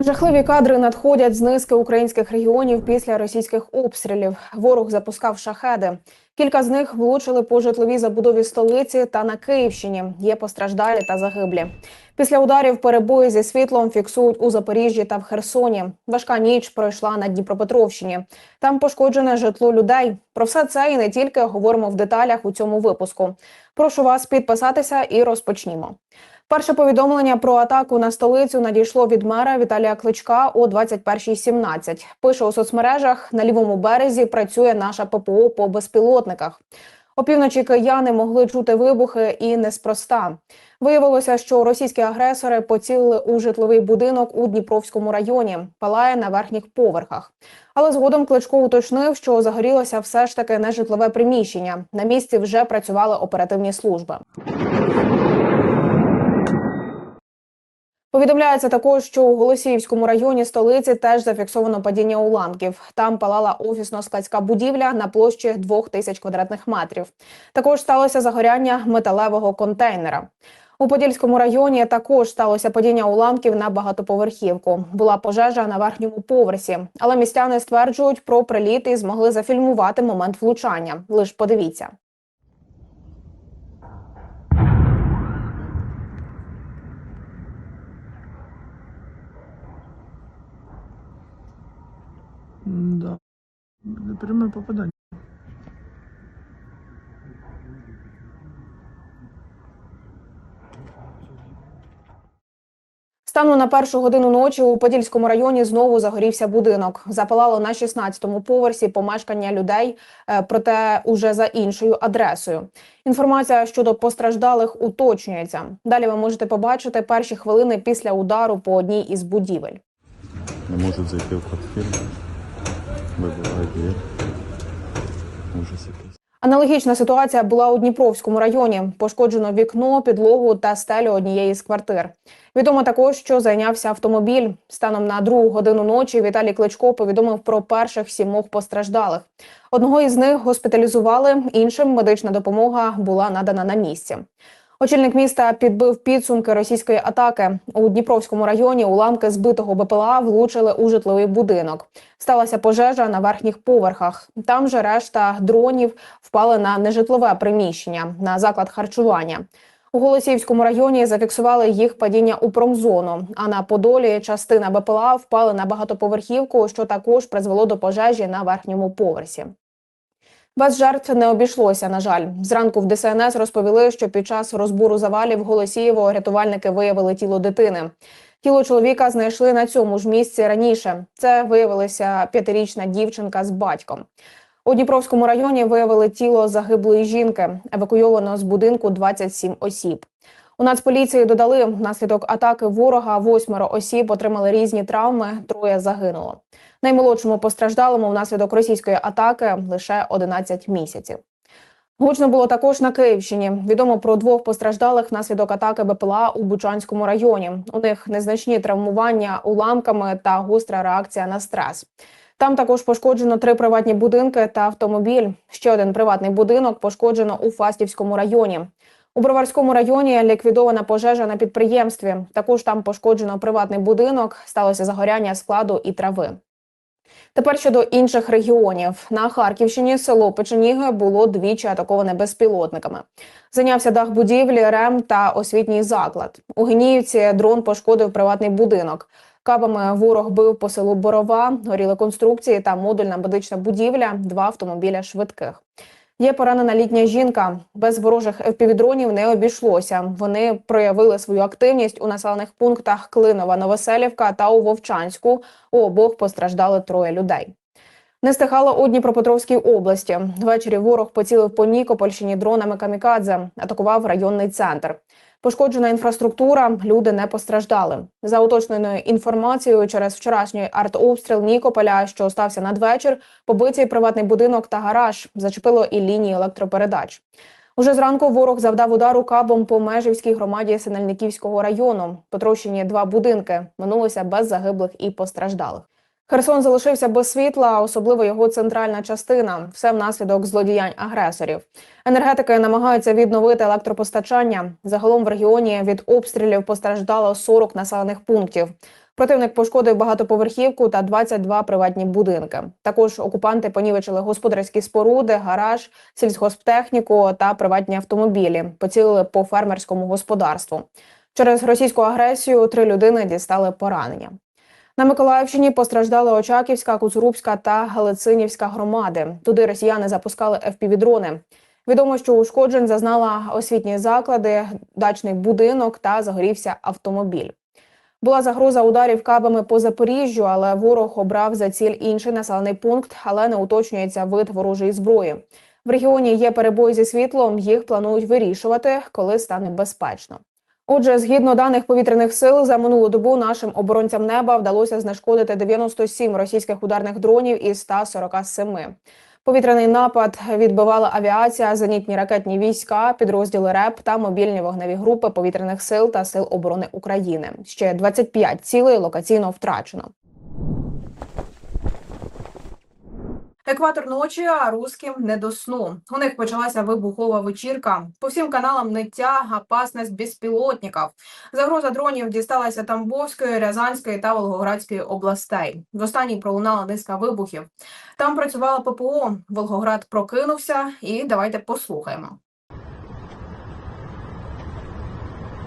Жахливі кадри надходять з низки українських регіонів після російських обстрілів. Ворог запускав шахеди. Кілька з них влучили по житловій забудові столиці та на Київщині. Є постраждалі та загиблі. Після ударів перебої зі світлом фіксують у Запоріжжі та в Херсоні. Важка ніч пройшла на Дніпропетровщині. Там пошкоджене житло людей. Про все це і не тільки говоримо в деталях у цьому випуску. Прошу вас підписатися і розпочнімо. Перше повідомлення про атаку на столицю надійшло від мера Віталія Кличка о 21.17. Пише у соцмережах на лівому березі працює наша ППО по безпілотниках. Опівночі кияни могли чути вибухи і неспроста. Виявилося, що російські агресори поцілили у житловий будинок у Дніпровському районі, палає на верхніх поверхах. Але згодом Кличко уточнив, що загорілося все ж таки не житлове приміщення. На місці вже працювали оперативні служби. Повідомляється також, що у Голосіївському районі столиці теж зафіксовано падіння уламків. Там палала офісно-складська будівля на площі 2000 квадратних метрів. Також сталося загоряння металевого контейнера. У Подільському районі також сталося падіння уламків на багатоповерхівку. Була пожежа на верхньому поверсі, але містяни стверджують про приліт і змогли зафільмувати момент влучання. Лиш подивіться. Да. Пряме попадання. Стану на першу годину ночі у Подільському районі знову загорівся будинок. Запалало на 16-му поверсі помешкання людей, е, проте уже за іншою адресою. Інформація щодо постраждалих уточнюється. Далі ви можете побачити перші хвилини після удару по одній із будівель. не можуть зайти в квартиру, Аналогічна ситуація була у Дніпровському районі. Пошкоджено вікно, підлогу та стелю однієї з квартир. Відомо також, що зайнявся автомобіль. Станом на другу годину ночі Віталій Кличко повідомив про перших сімох постраждалих. Одного із них госпіталізували, іншим медична допомога була надана на місці. Очільник міста підбив підсумки російської атаки. У Дніпровському районі уламки збитого БПЛА влучили у житловий будинок. Сталася пожежа на верхніх поверхах. Там же решта дронів впали на нежитлове приміщення, на заклад харчування. У Голосіївському районі зафіксували їх падіння у промзону. А на Подолі частина БПЛА впали на багатоповерхівку, що також призвело до пожежі на верхньому поверсі. Без жертв не обійшлося. На жаль, зранку в ДСНС розповіли, що під час розбору завалів Голосієво рятувальники виявили тіло дитини. Тіло чоловіка знайшли на цьому ж місці раніше. Це виявилася п'ятирічна дівчинка з батьком. У Дніпровському районі виявили тіло загиблої жінки. Евакуйовано з будинку 27 осіб. У Нацполіції додали внаслідок атаки ворога восьмеро осіб отримали різні травми. Троє загинуло. Наймолодшому постраждалому внаслідок російської атаки лише 11 місяців. Гучно було також на Київщині. Відомо про двох постраждалих внаслідок атаки БПЛА у Бучанському районі. У них незначні травмування уламками та гостра реакція на стрес. Там також пошкоджено три приватні будинки та автомобіль. Ще один приватний будинок пошкоджено у Фастівському районі. У Броварському районі ліквідована пожежа на підприємстві. Також там пошкоджено приватний будинок, сталося загоряння складу і трави. Тепер щодо інших регіонів на Харківщині село Печеніги було двічі атаковане безпілотниками. Зайнявся дах будівлі, рем та освітній заклад. У Геніївці дрон пошкодив приватний будинок. Кабами ворог бив по селу Борова, горіли конструкції та модульна медична будівля, два автомобіля швидких. Є поранена літня жінка. Без ворожих FPV-дронів не обійшлося. Вони проявили свою активність у населених пунктах Клинова, Новоселівка та у Вовчанську. У обох постраждали троє людей. Не стихало у Дніпропетровській області. Ввечері ворог поцілив по Нікопольщині дронами камікадзе, атакував районний центр. Пошкоджена інфраструктура, люди не постраждали. За уточненою інформацією, через вчорашній артобстріл Нікополя, що стався надвечір, побиті приватний будинок та гараж, зачепило і лінії електропередач. Уже зранку ворог завдав удару кабом по межівській громаді Синельниківського району. Потрощені два будинки. Минулося без загиблих і постраждалих. Херсон залишився без світла, особливо його центральна частина. Все внаслідок злодіянь агресорів. Енергетики намагаються відновити електропостачання. Загалом в регіоні від обстрілів постраждало 40 населених пунктів. Противник пошкодив багатоповерхівку та 22 приватні будинки. Також окупанти понівечили господарські споруди, гараж, сільськогосптехніку та приватні автомобілі. Поцілили по фермерському господарству. Через російську агресію три людини дістали поранення. На Миколаївщині постраждали Очаківська, Куцурубська та Галицинівська громади. Туди росіяни запускали FPV-дрони. Відомо, що ушкоджень зазнала освітні заклади, дачний будинок та загорівся автомобіль. Була загроза ударів кабами по Запоріжжю, але ворог обрав за ціль інший населений пункт, але не уточнюється вид ворожої зброї. В регіоні є перебої зі світлом. Їх планують вирішувати, коли стане безпечно. Отже, згідно даних повітряних сил, за минулу добу нашим оборонцям неба вдалося знешкодити 97 російських ударних дронів із 147. Повітряний напад відбивала авіація, зенітні ракетні війська, підрозділи РЕП та мобільні вогневі групи повітряних сил та сил оборони України. Ще 25 цілей локаційно втрачено. Екватор ночі, а русським не до сну. У них почалася вибухова вечірка. По всім каналам ниття, опасність безпілотників. Загроза дронів дісталася Тамбовської, Рязанської та Волгоградської областей. В останній пролунала низка вибухів. Там працювала ППО. Волгоград прокинувся, і давайте послухаємо.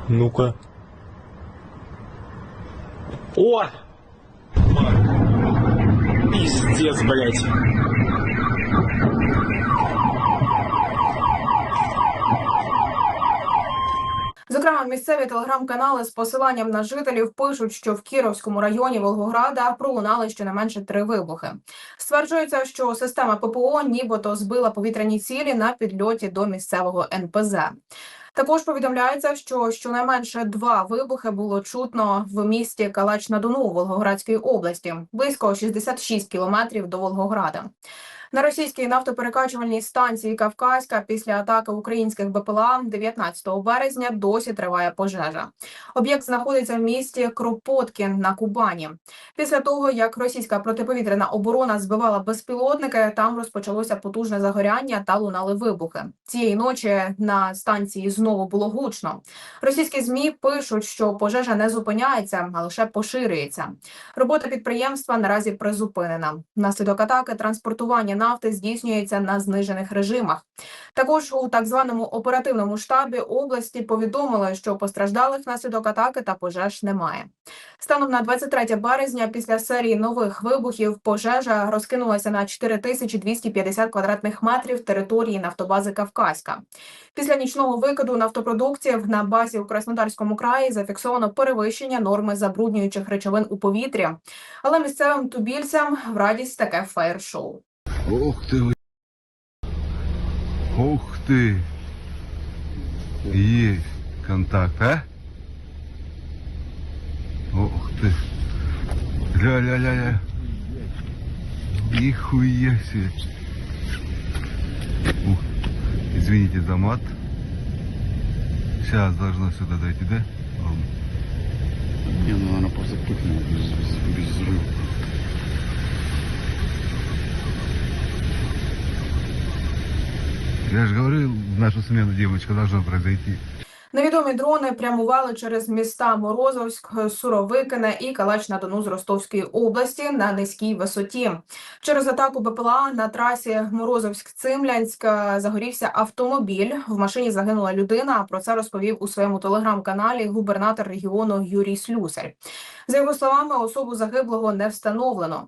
Ну-ка. О! Пиздец, блядь. Зокрема, місцеві телеграм-канали з посиланням на жителів пишуть, що в Кіровському районі Волгограда пролунали щонайменше три вибухи. Стверджується, що система ППО нібито збила повітряні цілі на підльоті до місцевого НПЗ. Також повідомляється, що щонайменше два вибухи було чутно в місті Калач на Дону Волгоградської області, близько 66 кілометрів до Волгограда. На російській нафтоперекачувальній станції Кавказька після атаки українських БПЛА 19 березня досі триває пожежа. Об'єкт знаходиться в місті Кропоткін на Кубані. Після того, як російська протиповітряна оборона збивала безпілотники, там розпочалося потужне загоряння та лунали вибухи. Цієї ночі на станції знову було гучно. Російські змі пишуть, що пожежа не зупиняється, а лише поширюється. Робота підприємства наразі призупинена. Внаслідок атаки транспортування нафти здійснюється на знижених режимах. Також у так званому оперативному штабі області повідомили, що постраждалих внаслідок атаки та пожеж немає. Станом на 23 березня, після серії нових вибухів, пожежа розкинулася на 4250 квадратних метрів території нафтобази Кавказька. Після нічного викиду нафтопродуктів на базі у Краснодарському краї зафіксовано перевищення норми забруднюючих речовин у повітрі. Але місцевим тубільцям в радість таке фаєр-шоу. Ух ты! Ух ты! Есть контакт, а? Ух ты! Ля-ля-ля-ля! Нихуя себе! Ух, извините за мат. Сейчас должно сюда дойти, да? Не, ну она просто пыхнула без, без, без взрыва. Я же говорил, в нашу смену девочка должно произойти. Невідомі дрони прямували через міста Морозовськ, Суровикине і Калач на Дону з Ростовської області на низькій висоті. Через атаку БПЛА на трасі Морозовськ-Цимлянськ е, загорівся автомобіль. В машині загинула людина. Про це розповів у своєму телеграм-каналі губернатор регіону Юрій Слюсар. За його словами, особу загиблого не встановлено.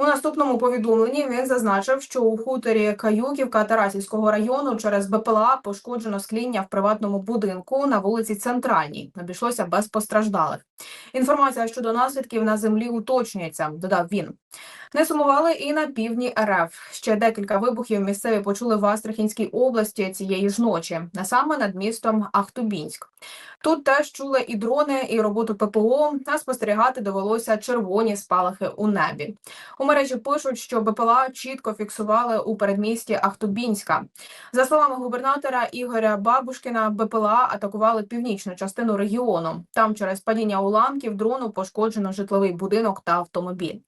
У наступному повідомленні він зазначив, що у хуторі Каюківка Тарасівського району через БПЛА пошкоджено скління в приватному будинку на вулиці Центральній. Обійшлося без постраждалих. Інформація щодо наслідків на землі уточнюється, додав він. Не сумували і на півдні РФ. Ще декілька вибухів місцеві почули в Астрахінській області цієї ж ночі, а саме над містом Ахтубінськ. Тут теж чули і дрони, і роботу ППО, а спостерігати довелося червоні спалахи у небі. У мережі пишуть, що БПЛА чітко фіксували у передмісті Ахтубінська. За словами губернатора Ігоря Бабушкіна, БПЛА атакували північну частину регіону. Там через падіння уламків дрону пошкоджено житловий будинок та автомобіль.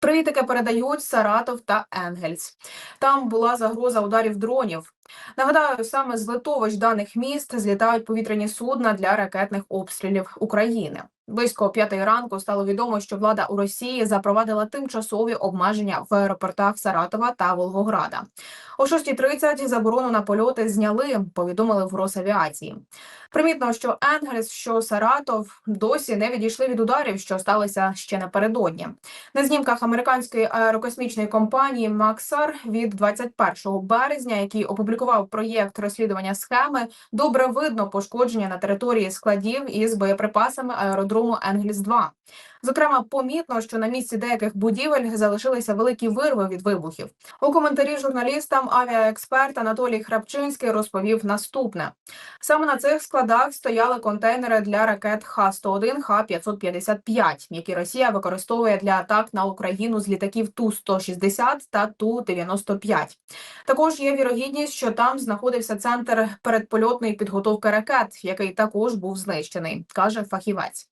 Привітики передають Саратов та Енгельс. Там була загроза ударів дронів. Нагадаю, саме з литовищ даних міст злітають повітряні судна для ракетних обстрілів України. Близько п'ятої ранку стало відомо, що влада у Росії запровадила тимчасові обмеження в аеропортах Саратова та Волгограда. О 6.30 заборону на польоти зняли. Повідомили в Росавіації. Примітно, що Енгельс, що Саратов досі не відійшли від ударів, що сталися ще напередодні. На знімках американської аерокосмічної компанії Максар від 21 березня, який опублікував проєкт розслідування схеми, добре видно пошкодження на території складів із боєприпасами аеродрому Енгельс 2 Зокрема, помітно, що на місці деяких будівель залишилися великі вирви від вибухів. У коментарі журналістам авіаексперт Анатолій Храпчинський розповів наступне: саме на цих складах стояли контейнери для ракет Х-101, Х-555, які Росія використовує для атак на Україну з літаків Ту-160 та Ту-95. Також є вірогідність, що там знаходився центр передпольотної підготовки ракет, який також був знищений, каже фахівець.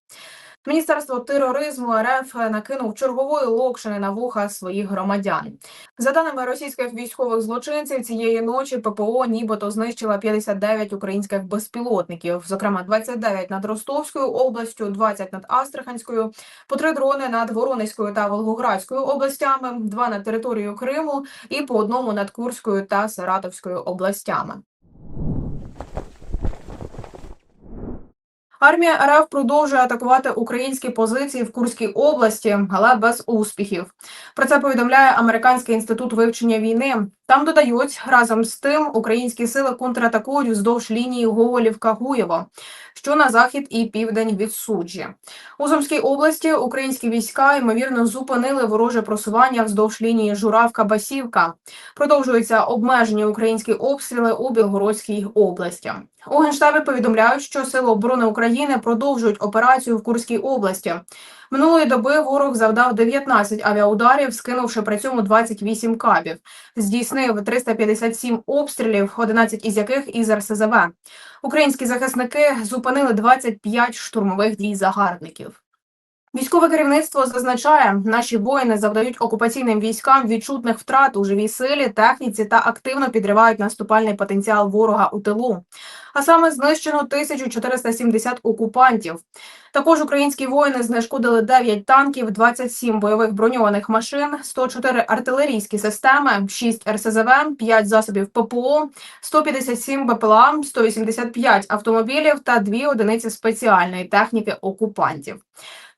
Міністерство тероризму РФ накинув чергової локшини на вуха своїх громадян. За даними російських військових злочинців, цієї ночі ППО нібито знищила 59 українських безпілотників, зокрема 29 над Ростовською областю, 20 над Астраханською, по три дрони над Воронезькою та Волгоградською областями, два над територією Криму і по одному над Курською та Саратовською областями. Армія РФ продовжує атакувати українські позиції в Курській області, але без успіхів. Про це повідомляє Американський інститут вивчення війни. Там додають разом з тим, українські сили контратакують вздовж лінії Гоголівка-Гуєво, що на захід і південь від суджі. У Сумській області українські війська ймовірно зупинили вороже просування вздовж лінії Журавка-Басівка. Продовжуються обмежені українські обстріли у Білгородській області. У генштабі повідомляють, що сили оборони України продовжують операцію в Курській області. Минулої доби ворог завдав 19 авіаударів, скинувши при цьому 28 кабів. Здійснив 357 обстрілів, 11 із яких із РСЗВ. Українські захисники зупинили 25 штурмових дій загарбників. Військове керівництво зазначає, наші воїни завдають окупаційним військам відчутних втрат у живій силі, техніці та активно підривають наступальний потенціал ворога у тилу. А саме знищено 1470 окупантів. Також українські воїни знешкодили 9 танків, 27 бойових броньованих машин, 104 артилерійські системи, 6 РСЗВ, 5 засобів ППО, 157 БПЛА, 185 автомобілів та 2 одиниці спеціальної техніки окупантів.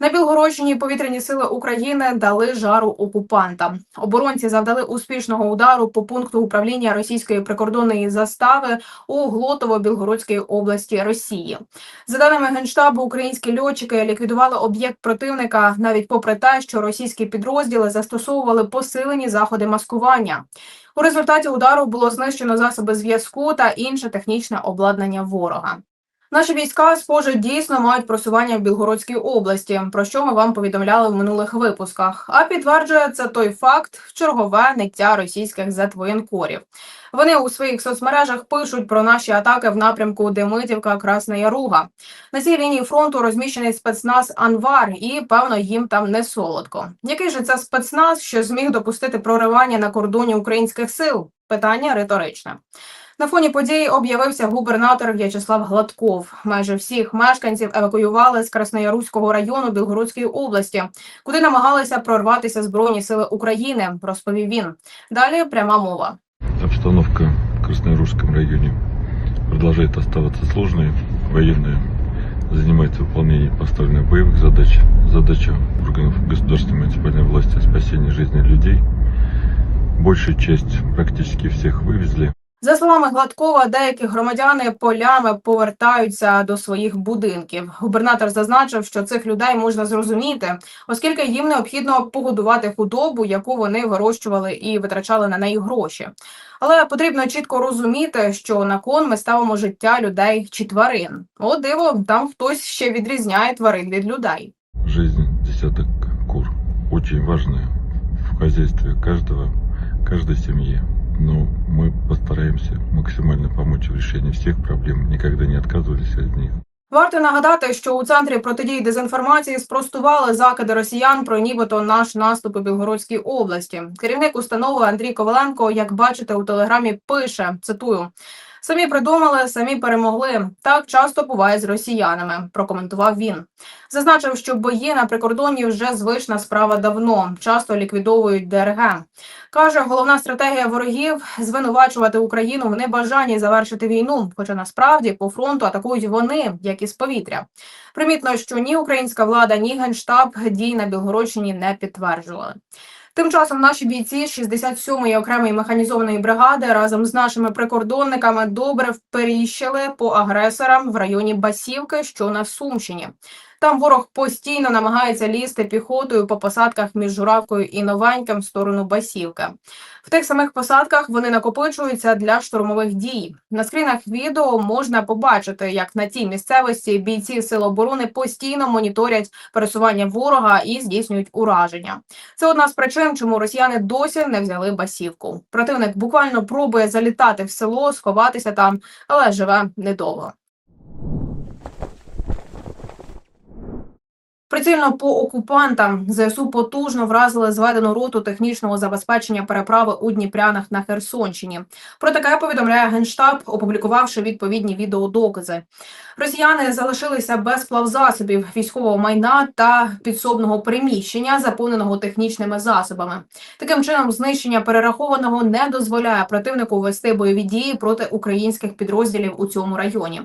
На Білгородщині повітряні сили України дали жару окупантам. Оборонці завдали успішного удару по пункту управління російської прикордонної застави у Глотово-Білгородській області Росії. За даними генштабу, українські льотчики ліквідували об'єкт противника навіть попри те, що російські підрозділи застосовували посилені заходи маскування. У результаті удару було знищено засоби зв'язку та інше технічне обладнання ворога. Наші війська, схоже, дійсно мають просування в Білгородській області, про що ми вам повідомляли в минулих випусках. А підтверджує це той факт чергове ниття російських зетвоєнкорів. Вони у своїх соцмережах пишуть про наші атаки в напрямку Демидівка, Красна Яруга. На цій лінії фронту розміщений спецназ Анвар, і певно їм там не солодко. Який же це спецназ, що зміг допустити проривання на кордоні українських сил? Питання риторичне. На фоні подій об'явився губернатор В'ячеслав Гладков. Майже всіх мешканців евакуювали з Краснояруського району Білгородської області, куди намагалися прорватися збройні сили України. Розповів він. Далі пряма мова. Обстановка в Красноярском районе продолжает оставаться сложной. Военные занимаются выполнением поставленных боевых задач. Задача органов государственной муниципальной власти – спасение жизни людей. Большую часть, практически всех вывезли. За словами Гладкова, деякі громадяни полями повертаються до своїх будинків. Губернатор зазначив, що цих людей можна зрозуміти, оскільки їм необхідно погодувати худобу, яку вони вирощували і витрачали на неї гроші. Але потрібно чітко розуміти, що на кон ми ставимо життя людей чи тварин. О, диво, там хтось ще відрізняє тварин від людей. Жизнь десяток кур очень важная в хозяйстве каждого, каждой семьи. Но мы постараемся максимально помочь в решении всех проблем, никогда не отказывались от них. Варто нагадати, що у центрі протидії дезінформації спростували закиди росіян про нібито наш наступ у Білгородській області. Керівник установи Андрій Коваленко, як бачите, у телеграмі пише цитую. Самі придумали, самі перемогли. Так часто буває з росіянами. Прокоментував він. Зазначив, що бої на прикордонні вже звична справа давно. Часто ліквідовують ДРГ. Каже, головна стратегія ворогів звинувачувати Україну в небажанні завершити війну. Хоча насправді по фронту атакують вони, як із повітря. Примітно, що ні українська влада, ні генштаб дій на Білгородщині не підтверджували. Тим часом наші бійці 67-ї окремої механізованої бригади разом з нашими прикордонниками добре вперіщили по агресорам в районі Басівки, що на Сумщині. Там ворог постійно намагається лізти піхотою по посадках між Журавкою і Новеньким в сторону Басівки. В тих самих посадках вони накопичуються для штурмових дій. На скрінах відео можна побачити, як на цій місцевості бійці Сил оборони постійно моніторять пересування ворога і здійснюють ураження. Це одна з причин, чому росіяни досі не взяли басівку. Противник буквально пробує залітати в село, сховатися там, але живе недовго. Прицільно по окупантам ЗСУ потужно вразили зведену роту технічного забезпечення переправи у Дніпрянах на Херсонщині. Про таке повідомляє генштаб, опублікувавши відповідні відеодокази. Росіяни залишилися без плавзасобів військового майна та підсобного приміщення, заповненого технічними засобами. Таким чином, знищення перерахованого не дозволяє противнику вести бойові дії проти українських підрозділів у цьому районі.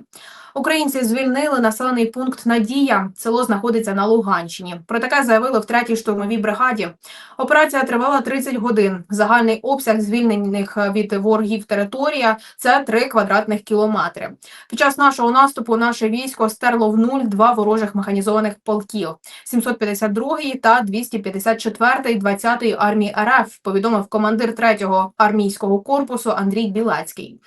Українці звільнили населений пункт Надія. Село знаходиться на Луганщині. Про таке заявили в третій штурмовій бригаді. Операція тривала 30 годин. Загальний обсяг звільнених від ворогів територія це 3 квадратних кілометри. Під час нашого наступу наше військо стерло в нуль два ворожих механізованих полків 752 та 254 20 армії РФ. Повідомив командир 3-го армійського корпусу Андрій Білецький.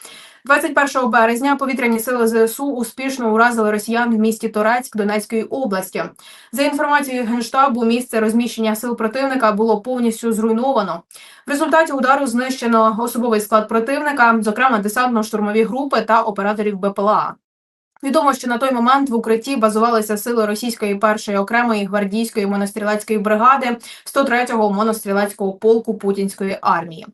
21 березня повітряні сили ЗСУ успішно уразили росіян в місті Торецьк Донецької області. За інформацією генштабу, місце розміщення сил противника було повністю зруйновано. В результаті удару знищено особовий склад противника, зокрема десантно-штурмові групи та операторів БПЛА. Відомо, що на той момент в укритті базувалися сили російської першої окремої гвардійської монострілецької бригади 103-го монострілецького полку путінської армії.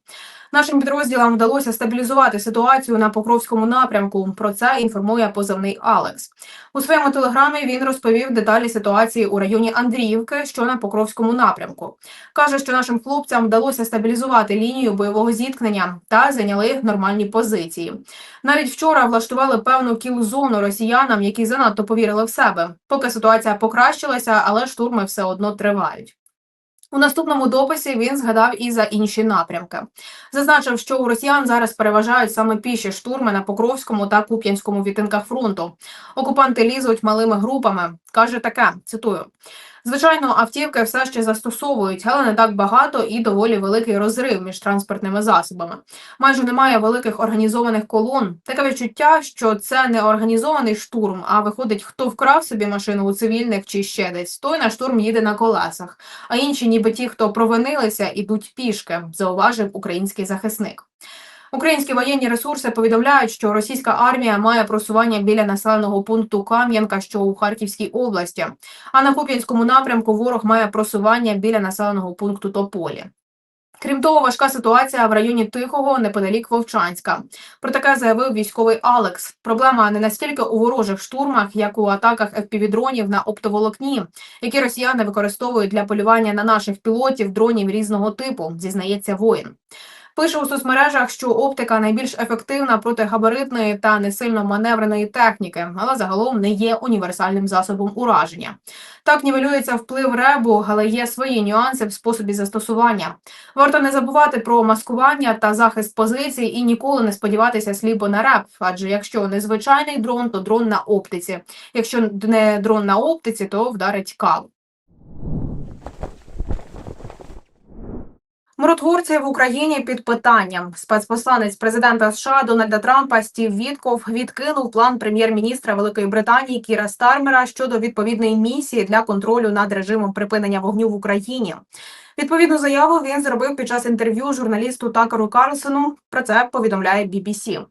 Нашим підрозділам вдалося стабілізувати ситуацію на Покровському напрямку. Про це інформує позивний Алекс. У своєму телеграмі він розповів деталі ситуації у районі Андріївки, що на Покровському напрямку. Каже, що нашим хлопцям вдалося стабілізувати лінію бойового зіткнення та зайняли нормальні позиції. Навіть вчора влаштували певну кіл-зону росіянам, які занадто повірили в себе. Поки ситуація покращилася, але штурми все одно тривають. У наступному дописі він згадав і за інші напрямки. Зазначив, що у росіян зараз переважають саме піші штурми на Покровському та Куп'янському відтинках фронту. Окупанти лізуть малими групами. Каже таке: цитую. Звичайно, автівки все ще застосовують, але не так багато і доволі великий розрив між транспортними засобами. Майже немає великих організованих колон. Таке відчуття, що це не організований штурм, а виходить, хто вкрав собі машину у цивільних чи ще десь, той на штурм їде на колесах. А інші, ніби ті, хто провинилися, ідуть пішки, зауважив український захисник. Українські воєнні ресурси повідомляють, що російська армія має просування біля населеного пункту Кам'янка, що у Харківській області. А на Куп'янському напрямку ворог має просування біля населеного пункту Тополі. Крім того, важка ситуація в районі Тихого неподалік Вовчанська. Про таке заявив військовий Алекс. Проблема не настільки у ворожих штурмах, як у атаках FPV-дронів на оптоволокні, які росіяни використовують для полювання на наших пілотів дронів різного типу, зізнається воїн. Пише у соцмережах, що оптика найбільш ефективна проти габаритної та не сильно маневреної техніки, але загалом не є універсальним засобом ураження. Так нівелюється вплив ребу, але є свої нюанси в способі застосування. Варто не забувати про маскування та захист позицій і ніколи не сподіватися сліпо на реб, адже якщо не звичайний дрон, то дрон на оптиці. Якщо не дрон на оптиці, то вдарить кал. Миротворці в Україні під питанням. Спецпосланець президента США Дональда Трампа Стів Вітков відкинув план прем'єр-міністра Великої Британії Кіра Стармера щодо відповідної місії для контролю над режимом припинення вогню в Україні. Відповідну заяву він зробив під час інтерв'ю журналісту Такару Карлсону. Про це повідомляє BBC.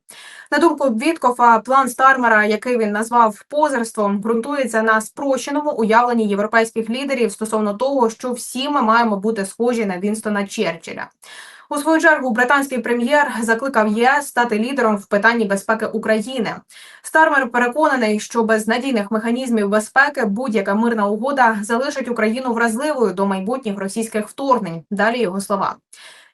На думку Віткофа, план Стармера, який він назвав позерством, ґрунтується на спрощеному уявленні європейських лідерів стосовно того, що всі ми маємо бути схожі на Вінстона Черчилля. У свою чергу британський прем'єр закликав ЄС стати лідером в питанні безпеки України. Стармер переконаний, що без надійних механізмів безпеки будь-яка мирна угода залишить Україну вразливою до майбутніх російських вторгнень. Далі його слова.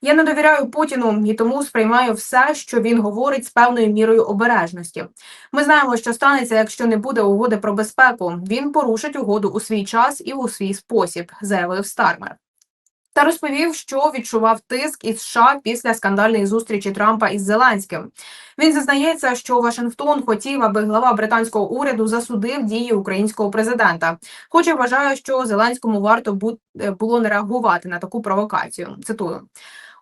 Я не довіряю Путіну і тому сприймаю все, що він говорить з певною мірою обережності. Ми знаємо, що станеться, якщо не буде угоди про безпеку. Він порушить угоду у свій час і у свій спосіб, заявив Стармер. Та розповів, що відчував тиск із США після скандальної зустрічі Трампа із Зеленським. Він зізнається, що Вашингтон хотів, аби глава британського уряду засудив дії українського президента. Хоча вважає, що Зеленському варто е, було не реагувати на таку провокацію. Цитую.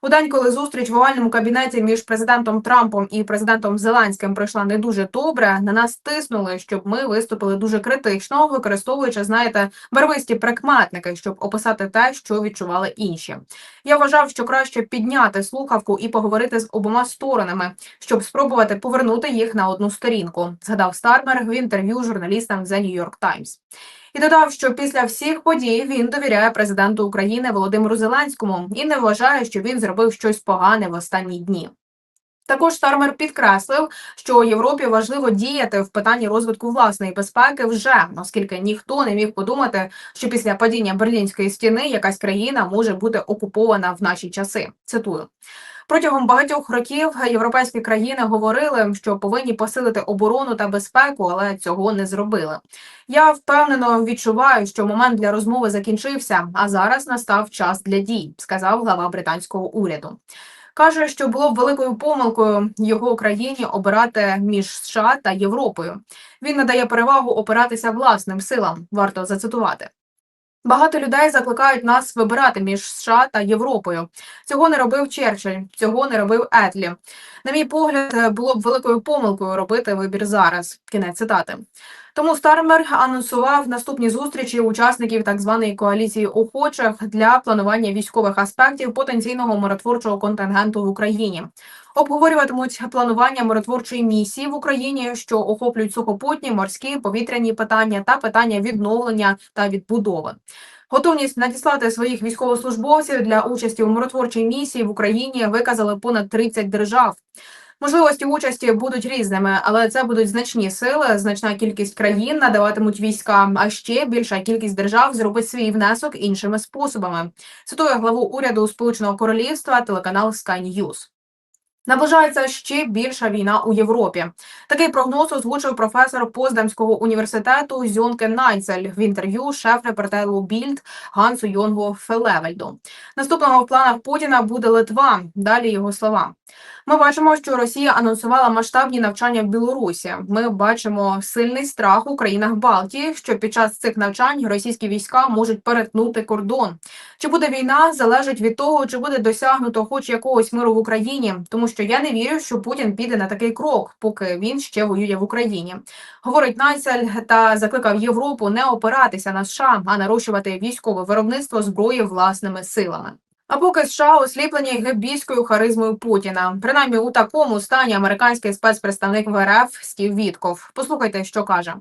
У день, коли зустріч в овальному кабінеті між президентом Трампом і президентом Зеленським пройшла не дуже добре, на нас тиснули, щоб ми виступили дуже критично, використовуючи, знаєте, барвисті прикметники, щоб описати те, що відчували інші. Я вважав, що краще підняти слухавку і поговорити з обома сторонами, щоб спробувати повернути їх на одну сторінку. Згадав Стармер в інтерв'ю журналістам The New York Times. І додав, що після всіх подій він довіряє президенту України Володимиру Зеленському і не вважає, що він зробив щось погане в останні дні. Також Стармер підкреслив, що Європі важливо діяти в питанні розвитку власної безпеки вже, оскільки ніхто не міг подумати, що після падіння берлінської стіни якась країна може бути окупована в наші часи. Цитую. Протягом багатьох років європейські країни говорили, що повинні посилити оборону та безпеку, але цього не зробили. Я впевнено відчуваю, що момент для розмови закінчився, а зараз настав час для дій, сказав глава британського уряду. Каже, що було б великою помилкою його країні обирати між США та Європою. Він надає перевагу опиратися власним силам. Варто зацитувати. Багато людей закликають нас вибирати між США та Європою. Цього не робив Черчилль, цього не робив Етлі. На мій погляд, було б великою помилкою робити вибір зараз. Кінець цитати. Тому Стармер анонсував наступні зустрічі учасників так званої коаліції охочих для планування військових аспектів потенційного миротворчого контингенту в Україні. Обговорюватимуть планування миротворчої місії в Україні, що охоплюють сухопутні, морські, повітряні питання та питання відновлення та відбудови. Готовність надіслати своїх військовослужбовців для участі у миротворчій місії в Україні виказали понад 30 держав. Можливості участі будуть різними, але це будуть значні сили, значна кількість країн надаватимуть війська, а ще більша кількість держав зробить свій внесок іншими способами. Цитує главу уряду Сполученого Королівства телеканал Sky News. Наближається ще більша війна у Європі. Такий прогноз озвучив професор Поздамського університету Зьонке Найцель в інтерв'ю шеф-репортеру Більд Гансу Йонгу Фелевельду. Наступного в планах Путіна буде Литва. Далі його слова. Ми бачимо, що Росія анонсувала масштабні навчання в Білорусі. Ми бачимо сильний страх у країнах Балтії, що під час цих навчань російські війська можуть перетнути кордон. Чи буде війна, залежить від того, чи буде досягнуто хоч якогось миру в Україні, тому що я не вірю, що Путін піде на такий крок, поки він ще воює в Україні. Говорить Найцель та закликав Європу не опиратися на США, а нарощувати військове виробництво зброї власними силами. А поки США осліплені гебійською харизмою Путіна, принаймні у такому стані американський спецпредставник в РФ Стів Вітков. Послухайте, що каже.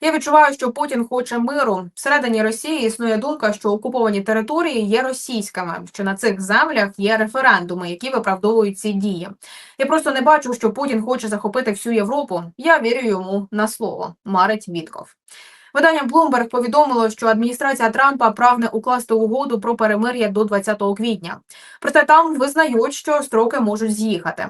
Я відчуваю, що Путін хоче миру. Всередині Росії існує думка, що окуповані території є російськими, що на цих землях є референдуми, які виправдовують ці дії. Я просто не бачу, що Путін хоче захопити всю Європу. Я вірю йому на слово. Марить Вітков. Видання Bloomberg повідомило, що адміністрація Трампа прагне укласти угоду про перемир'я до 20 квітня. Проте там визнають, що строки можуть з'їхати.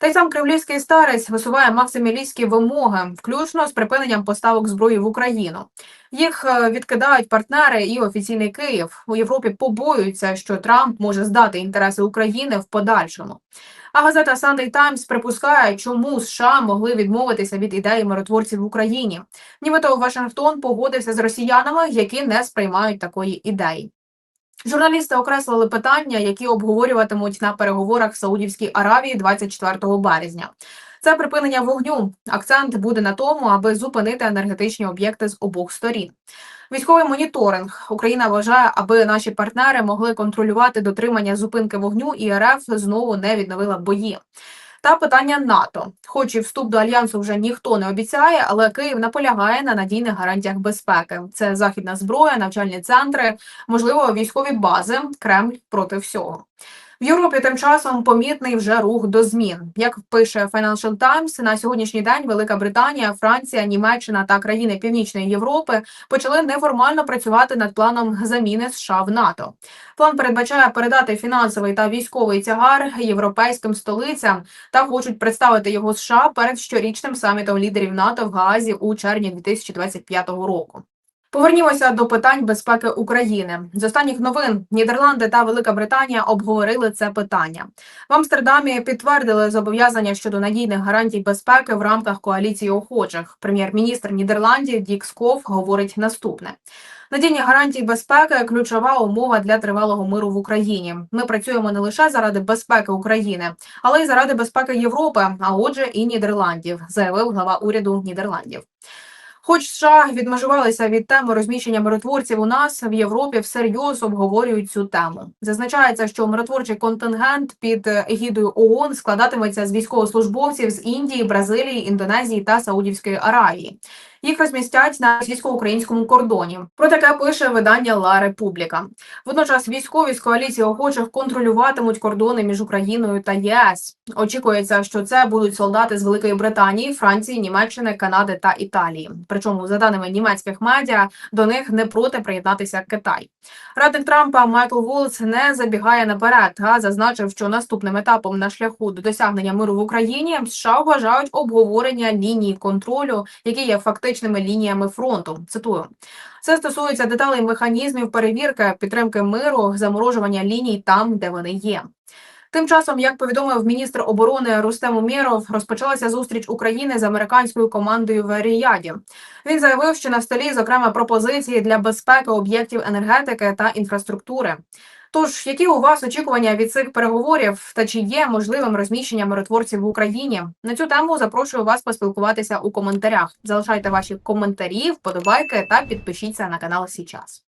Та й сам кремлівський старець висуває максималістські вимоги, включно з припиненням поставок зброї в Україну. Їх е, відкидають партнери і офіційний Київ. У Європі побоюються, що Трамп може здати інтереси України в подальшому. А газета Sunday Times припускає, чому США могли відмовитися від ідеї миротворців в Україні. Нібито Вашингтон погодився з росіянами, які не сприймають такої ідеї. Журналісти окреслили питання, які обговорюватимуть на переговорах в Саудівській Аравії 24 березня. Це припинення вогню. Акцент буде на тому, аби зупинити енергетичні об'єкти з обох сторін. Військовий моніторинг Україна вважає, аби наші партнери могли контролювати дотримання зупинки вогню, і РФ знову не відновила бої. Та питання НАТО, хоч і вступ до альянсу вже ніхто не обіцяє, але Київ наполягає на надійних гарантіях безпеки. Це західна зброя, навчальні центри, можливо, військові бази. Кремль проти всього. В Європі тим часом помітний вже рух до змін. Як пише Financial Times, на сьогоднішній день Велика Британія, Франція, Німеччина та країни Північної Європи почали неформально працювати над планом заміни США в НАТО. План передбачає передати фінансовий та військовий тягар європейським столицям та хочуть представити його США перед щорічним самітом лідерів НАТО в Гаазі у червні 2025 року. Повернімося до питань безпеки України. З останніх новин Нідерланди та Велика Британія обговорили це питання. В Амстердамі підтвердили зобов'язання щодо надійних гарантій безпеки в рамках коаліції охочих. Прем'єр-міністр Нідерландів Дік Сков говорить наступне: надійні гарантії безпеки ключова умова для тривалого миру в Україні. Ми працюємо не лише заради безпеки України, але й заради безпеки Європи, а отже, і Нідерландів, заявив глава уряду Нідерландів. Хоч США відмежувалися від теми розміщення миротворців у нас в Європі всерйоз обговорюють цю тему. Зазначається, що миротворчий контингент під егідою ООН складатиметься з військовослужбовців з Індії, Бразилії, Індонезії та Саудівської Аравії. Їх розмістять на російсько-українському кордоні. Про таке пише видання Ла Републіка. Водночас військові з коаліції охочих контролюватимуть кордони між Україною та ЄС. Очікується, що це будуть солдати з Великої Британії, Франції, Німеччини, Канади та Італії. Причому, за даними німецьких медіа, до них не проти приєднатися Китай. Радник Трампа Майкл Волц не забігає наперед, а зазначив, що наступним етапом на шляху до досягнення миру в Україні США вважають обговорення лінії контролю, які є фактичними лініями фронту. Цитую. Це стосується деталей механізмів перевірки, підтримки миру, заморожування ліній там, де вони є. Тим часом, як повідомив міністр оборони Рустем Умєров, розпочалася зустріч України з американською командою в Ріяді. Він заявив, що на столі зокрема пропозиції для безпеки об'єктів енергетики та інфраструктури. Тож, які у вас очікування від цих переговорів та чи є можливим розміщення миротворців в Україні? На цю тему запрошую вас поспілкуватися у коментарях. Залишайте ваші коментарі, вподобайки та підпишіться на канал Січас.